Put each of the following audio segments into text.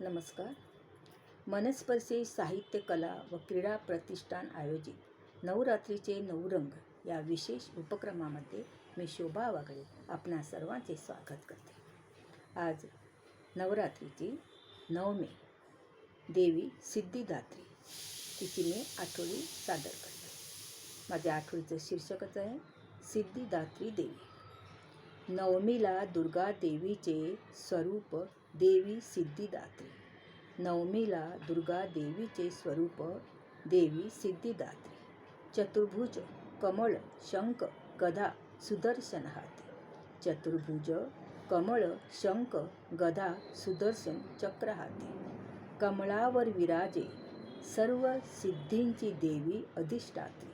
नमस्कार. मनस्पर्शी साहित्य कला व क्रीडा प्रतिष्ठान आयोजित नवरात्रीचे नऊ रंग या विशेष उपक्रमामध्ये मी शोभा वागळे आपणा सर्वांचे स्वागत करते. आज नवरात्रीची नवमी देवी सिद्धिदात्री. तिची मी आठवडी सादर करते. माझ्या आठवडीचं शीर्षकच आहे सिद्धिदात्री देवी. नवमीला दुर्गा देवीचे स्वरूप देवी सिद्धिदात्री. नवमीला दुर्गा देवीचे स्वरूप देवी सिद्धिदात्री. चतुर्भुज कमळ शंख गधा सुदर्शन हाती चतुर्भुज कमळ शंख गधा सुदर्शन चक्र हाती कमळावर विराजे सर्व सिद्धींची देवी अधिष्ठात्री.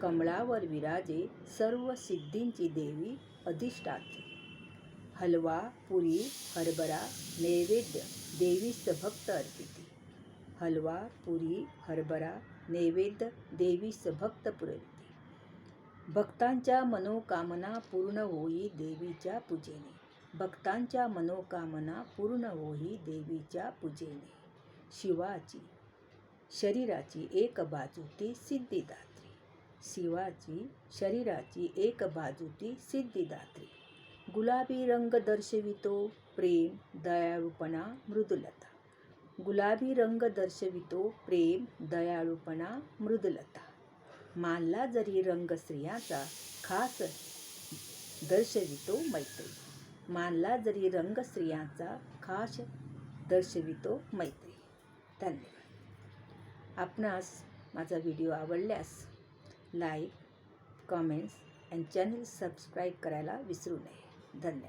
कमळावर विराजे सर्व सिद्धींची देवी अधिष्ठात्री. हलवा पुरी हरभरा नैवेद्य देवीस भक्त अर्पिती. हलवा पुरी हरभरा नैवेद्य देवीस भक्त पुरविते. भक्तांच्या मनोकामना पूर्ण होई देवीच्या पूजेने. भक्तांच्या मनोकामना पूर्ण होई देवीच्या पूजेने. शिवाची शरीराची एक बाजू ती सिद्धिदात्री. शिवाची शरीराची एक बाजू ती सिद्धिदात्री. गुलाबी रंग दर्शवितो प्रेम दयाळूपणा मृदुलता. गुलाबी रंग दर्शवितो प्रेम दयाळूपणा मृदुलता. मानला जरी रंग स्त्रियांचा खास दर्शवितो मैत्री. मानला जरी रंग स्त्रियांचा खास दर्शवितो मैत्री. धन्यवाद. आपणास माझा व्हिडिओ आवडल्यास like comments and channel subscribe करायला विसरू नये. 真的。